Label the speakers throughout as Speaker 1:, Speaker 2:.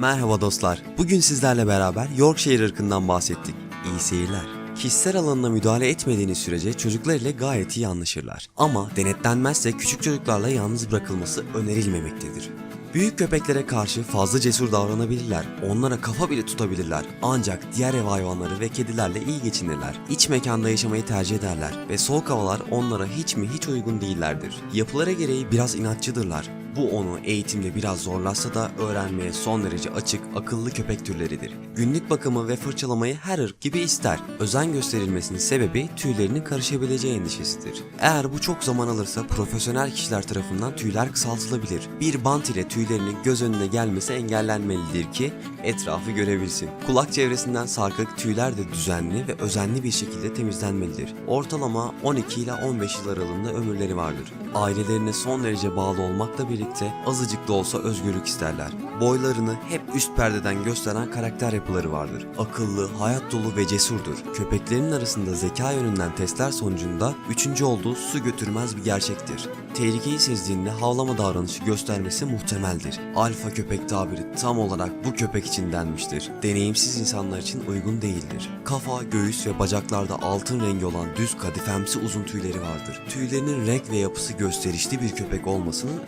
Speaker 1: Merhaba dostlar. Bugün sizlerle beraber Yorkshire ırkından bahsettik. İyi seyirler. Kişisel alanına müdahale etmediğiniz sürece çocuklar ile gayet iyi anlaşırlar. Ama denetlenmezse küçük çocuklarla yalnız bırakılması önerilmemektedir. Büyük köpeklere karşı fazla cesur davranabilirler, onlara kafa bile tutabilirler. Ancak diğer ev hayvanları ve kedilerle iyi geçinirler. İç mekanda yaşamayı tercih ederler ve soğuk havalar onlara hiç mi hiç uygun değillerdir. Yapıları gereği biraz inatçıdırlar. Bu onu eğitimde biraz zorlasa da öğrenmeye son derece açık, akıllı köpek türleridir. Günlük bakımı ve fırçalamayı her ırk gibi ister. Özen gösterilmesinin sebebi tüylerinin karışabileceği endişesidir. Eğer bu çok zaman alırsa profesyonel kişiler tarafından tüyler kısaltılabilir. Bir bant ile tüylerinin göz önüne gelmesi engellenmelidir ki etrafı görebilsin. Kulak çevresinden sarkık tüyler de düzenli ve özenli bir şekilde temizlenmelidir. Ortalama 12 ile 15 yıl aralığında ömürleri vardır. Ailelerine son derece bağlı olmakla birlikte azıcık da olsa özgürlük isterler. Boylarını hep üst perdeden gösteren karakter yapıları vardır. Akıllı, hayat dolu ve cesurdur. Köpeklerin arasında zeka yönünden testler sonucunda üçüncü olduğu su götürmez bir gerçektir. Tehlikeyi sezdiğinde havlama davranışı göstermesi muhtemeldir. Alfa köpek tabiri tam olarak bu köpek için denmiştir. Deneyimsiz insanlar için uygun değildir. Kafa, göğüs ve bacaklarda altın rengi olan düz kadifemsi uzun tüyleri vardır. Tüylerinin renk ve yapısı gösterişli bir köpek olmasının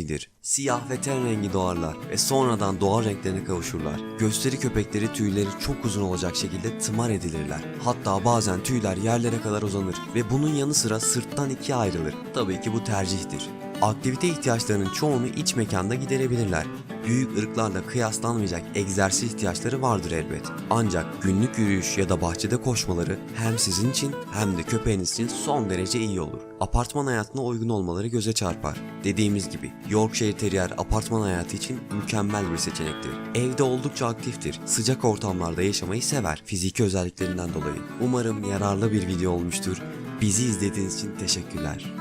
Speaker 1: özelliğidir. Siyah ve ten rengi doğarlar ve sonradan doğal renklerine kavuşurlar. Gösteri köpekleri tüyleri çok uzun olacak şekilde tımar edilirler. Hatta bazen tüyler yerlere kadar uzanır ve bunun yanı sıra sırttan ikiye ayrılır. Tabii ki bu tercihtir. Aktivite ihtiyaçlarının çoğunu iç mekanda giderebilirler. Büyük ırklarla kıyaslanmayacak egzersiz ihtiyaçları vardır elbet. Ancak günlük yürüyüş ya da bahçede koşmaları hem sizin için hem de köpeğiniz için son derece iyi olur. Apartman hayatına uygun olmaları göze çarpar. Dediğimiz gibi Yorkshire Terrier apartman hayatı için mükemmel bir seçenektir. Evde oldukça aktiftir. Sıcak ortamlarda yaşamayı sever fiziki özelliklerinden dolayı. Umarım yararlı bir video olmuştur. Bizi izlediğiniz için teşekkürler.